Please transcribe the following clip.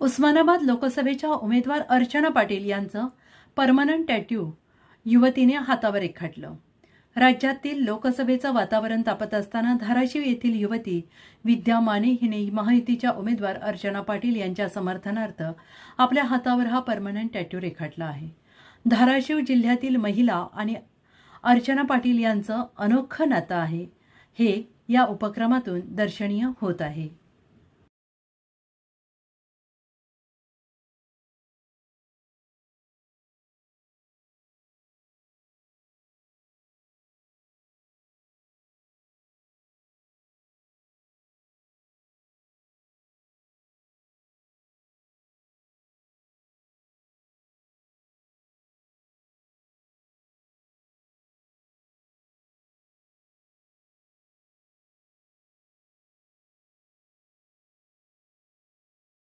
उस्मानाबाद लोकसभेच्या उमेदवार अर्चना पाटील यांचं परमनंट टॅट्यू युवतीने हातावर रेखाटलं. राज्यातील लोकसभेचं वातावरण तापत असताना धाराशिव येथील युवती विद्या माने हिने महायुतीच्या उमेदवार अर्चना पाटील यांच्या समर्थनार्थ आपल्या हातावर हा परमनंट टॅट्यू रेखाटला आहे. धाराशिव जिल्ह्यातील महिला आणि अर्चना पाटील यांचं अनोखं नातं आहे. हे या उपक्रमातून दर्शनीय होत आहे.